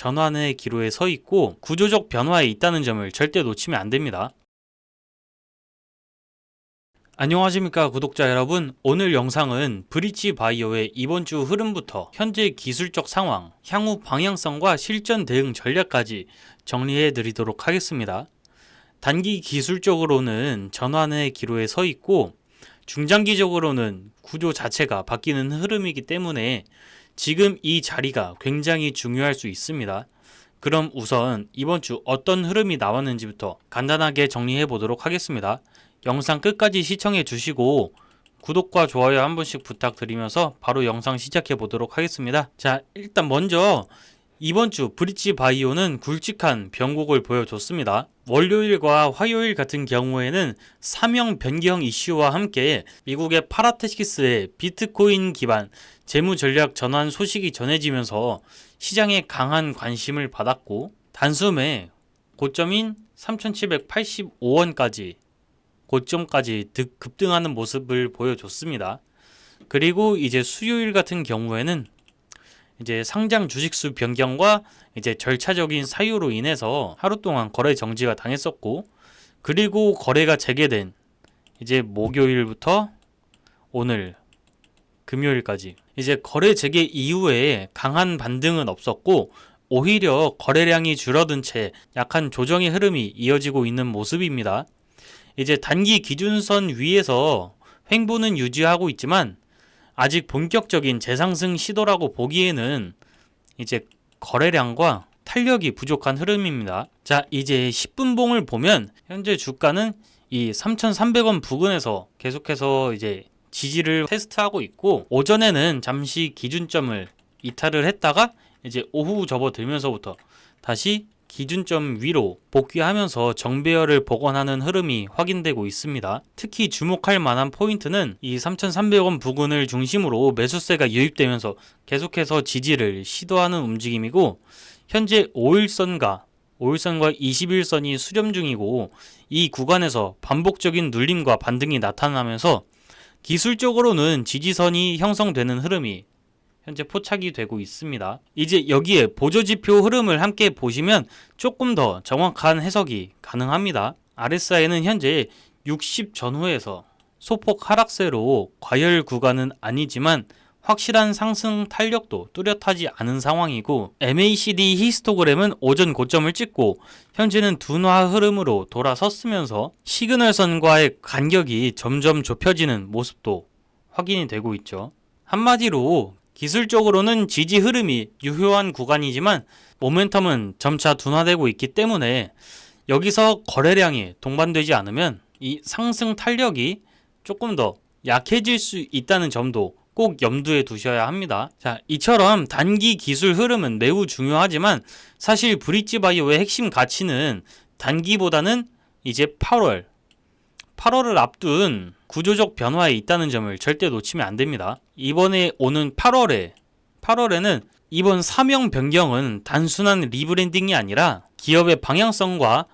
전환의 기로에 서 있고 구조적 변화에 있다는 점을 절대 놓치면 안 됩니다. 안녕하십니까 구독자 여러분 오늘 영상은 브릿지 바이오의 이번 주 흐름부터 현재 기술적 상황, 향후 방향성과 실전 대응 전략까지 정리해 드리도록 하겠습니다. 단기 기술적으로는 전환의 기로에 서 있고 중장기적으로는 구조 자체가 바뀌는 흐름이기 때문에 지금 이 자리가 굉장히 중요할 수 있습니다. 그럼 우선 이번 주 어떤 흐름이 나왔는지부터 간단하게 정리해 보도록 하겠습니다. 영상 끝까지 시청해 주시고 구독과 좋아요 한 번씩 부탁드리면서 바로 영상 시작해 보도록 하겠습니다. 자, 일단 먼저 이번 주 브릿지 바이오는 굵직한 변곡을 보여줬습니다. 월요일과 화요일 같은 경우에는 사명 변경 이슈와 함께 미국의 파라테시스의 비트코인 기반 재무 전략 전환 소식이 전해지면서 시장에 강한 관심을 받았고 단숨에 고점인 3,785원까지 고점까지 득- 급등하는 모습을 보여줬습니다. 그리고 이제 수요일 같은 경우에는 이제 상장 주식수 변경과 이제 절차적인 사유로 인해서 하루 동안 거래 정지가 당했었고 그리고 거래가 재개된 이제 목요일부터 오늘 금요일까지 이제 거래 재개 이후에 강한 반등은 없었고 오히려 거래량이 줄어든 채 약한 조정의 흐름이 이어지고 있는 모습입니다. 이제 단기 기준선 위에서 횡보는 유지하고 있지만 아직 본격적인 재상승 시도라고 보기에는 이제 거래량과 탄력이 부족한 흐름입니다. 자, 이제 10분 봉을 보면 현재 주가는 이 3,300원 부근에서 계속해서 이제 지지를 테스트하고 있고 오전에는 잠시 기준점을 이탈을 했다가 이제 오후 접어들면서부터 다시 기준점 위로 복귀하면서 정배열을 복원하는 흐름이 확인되고 있습니다. 특히 주목할 만한 포인트는 이 3,300원 부근을 중심으로 매수세가 유입되면서 계속해서 지지를 시도하는 움직임이고 현재 5일선과 5일선과 21선이 수렴 중이고 이 구간에서 반복적인 눌림과 반등이 나타나면서 기술적으로는 지지선이 형성되는 흐름이 현재 포착이 되고 있습니다. 이제 여기에 보조지표 흐름을 함께 보시면 조금 더 정확한 해석이 가능합니다. RSI는 현재 60 전후에서 소폭 하락세로 과열 구간은 아니지만 확실한 상승 탄력도 뚜렷하지 않은 상황이고 MACD 히스토그램은 오전 고점을 찍고 현재는 둔화 흐름으로 돌아섰으면서 시그널선과의 간격이 점점 좁혀지는 모습도 확인이 되고 있죠. 한마디로 기술적으로는 지지 흐름이 유효한 구간이지만 모멘텀은 점차 둔화되고 있기 때문에 여기서 거래량이 동반되지 않으면 이 상승 탄력이 조금 더 약해질 수 있다는 점도 꼭 염두에 두셔야 합니다. 자, 이처럼 단기 기술 흐름은 매우 중요하지만 사실 브릿지 바이오의 핵심 가치는 단기보다는 이제 8월 8월을 앞둔 구조적 변화에 있다는 점을 절대 놓치면 안 됩니다. 이번에 오는 8월에 8월에는 이번 사명 변경은 단순한 리브랜딩이 아니라 기업의 방향성과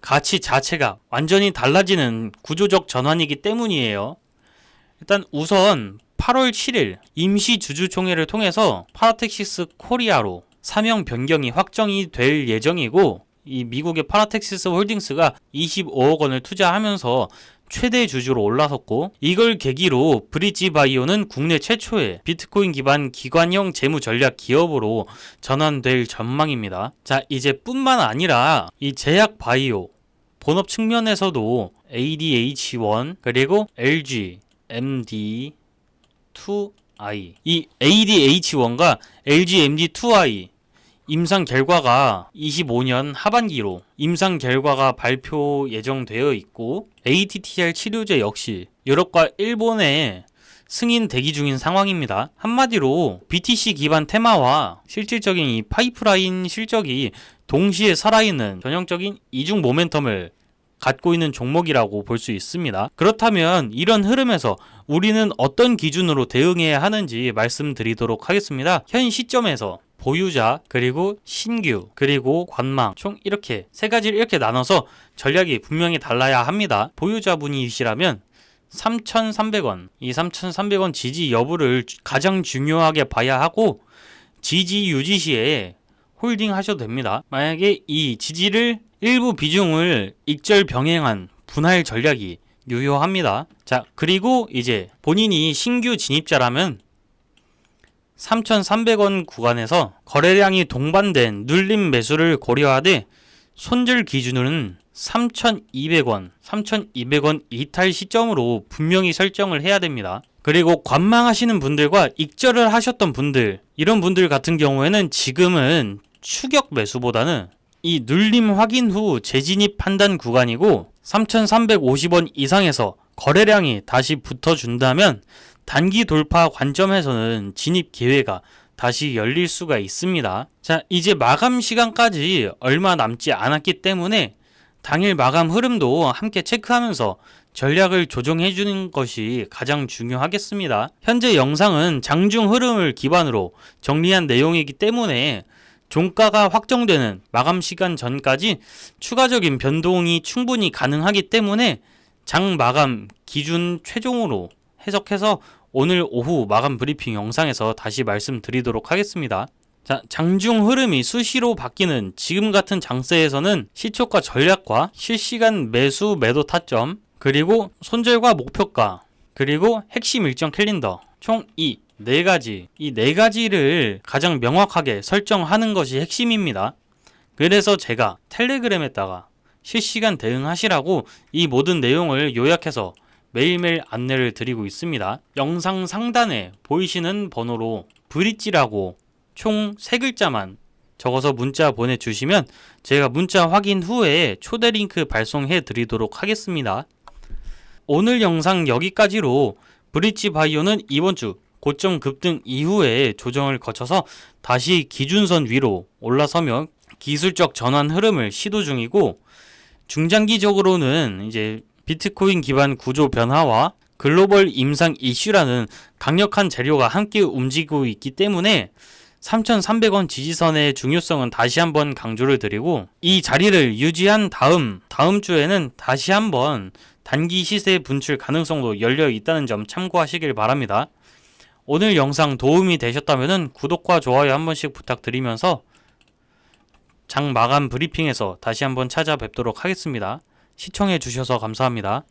가치 자체가 완전히 달라지는 구조적 전환이기 때문이에요. 일단 우선 8월 7일 임시 주주총회를 통해서 파라텍시스 코리아로 사명 변경이 확정이 될 예정이고 이 미국의 파라텍시스 홀딩스가 25억 원을 투자하면서 최대 주주로 올라섰고 이걸 계기로 브릿지 바이오는 국내 최초의 비트코인 기반 기관형 재무 전략 기업으로 전환될 전망입니다. 자, 이제 뿐만 아니라 이 제약 바이오 본업 측면에서도 ADH1 그리고 LG, MD, 2i 이 ADH1과 LG MD2i 임상 결과가 25년 하반기로 임상 결과가 발표 예정되어 있고 ATTR 치료제 역시 유럽과 일본에 승인 대기 중인 상황입니다. 한마디로 BTC 기반 테마와 실질적인 이 파이프라인 실적이 동시에 살아있는 전형적인 이중 모멘텀을 갖고 있는 종목이라고 볼 수 있습니다. 그렇다면 이런 흐름에서 우리는 어떤 기준으로 대응해야 하는지 말씀드리도록 하겠습니다. 현 시점에서 보유자 그리고 신규 그리고 관망 총 이렇게 세 가지를 이렇게 나눠서 전략이 분명히 달라야 합니다. 보유자분이시라면 3,300원 이 3,300원 지지 여부를 가장 중요하게 봐야 하고 지지 유지 시에 홀딩 하셔도 됩니다. 만약에 이 지지를 일부 비중을 익절 병행한 분할 전략이 유효합니다. 자, 그리고 이제 본인이 신규 진입자라면 3,300원 구간에서 거래량이 동반된 눌림 매수를 고려하되 손절 기준은 3,200원, 3,200원 이탈 시점으로 분명히 설정을 해야 됩니다. 그리고 관망하시는 분들과 익절을 하셨던 분들, 이런 분들 같은 경우에는 지금은 추격 매수보다는 이 눌림 확인 후 재진입 판단 구간이고 3,350원 이상에서 거래량이 다시 붙어준다면 단기 돌파 관점에서는 진입 기회가 다시 열릴 수가 있습니다. 자, 이제 마감 시간까지 얼마 남지 않았기 때문에 당일 마감 흐름도 함께 체크하면서 전략을 조정해 주는 것이 가장 중요하겠습니다. 현재 영상은 장중 흐름을 기반으로 정리한 내용이기 때문에 종가가 확정되는 마감 시간 전까지 추가적인 변동이 충분히 가능하기 때문에 장 마감 기준 최종으로 해석해서 오늘 오후 마감 브리핑 영상에서 다시 말씀드리도록 하겠습니다. 자, 장중 흐름이 수시로 바뀌는 지금 같은 장세에서는 시초가 전략과 실시간 매수 매도 타점, 그리고 손절과 목표가, 그리고 핵심 일정 캘린더 총이네 가지, 이네 가지를 가장 명확하게 설정하는 것이 핵심입니다. 그래서 제가 텔레그램에다가 실시간 대응하시라고 이 모든 내용을 요약해서 매일매일 안내를 드리고 있습니다. 영상 상단에 보이시는 번호로 브릿지라고 총세 글자만 적어서 문자 보내주시면 제가 문자 확인 후에 초대 링크 발송해 드리도록 하겠습니다. 오늘 영상 여기까지로 브릿지 바이오는 이번 주 고점 급등 이후에 조정을 거쳐서 다시 기준선 위로 올라서며 기술적 전환 흐름을 시도 중이고 중장기적으로는 이제 비트코인 기반 구조 변화와 글로벌 임상 이슈라는 강력한 재료가 함께 움직이고 있기 때문에 3,300원 지지선의 중요성은 다시 한번 강조를 드리고 이 자리를 유지한 다음 다음 주에는 다시 한번 단기 시세 분출 가능성도 열려 있다는 점 참고하시길 바랍니다. 오늘 영상 도움이 되셨다면 구독과 좋아요 한 번씩 부탁드리면서 장 마감 브리핑에서 다시 한번 찾아뵙도록 하겠습니다. 시청해 주셔서 감사합니다.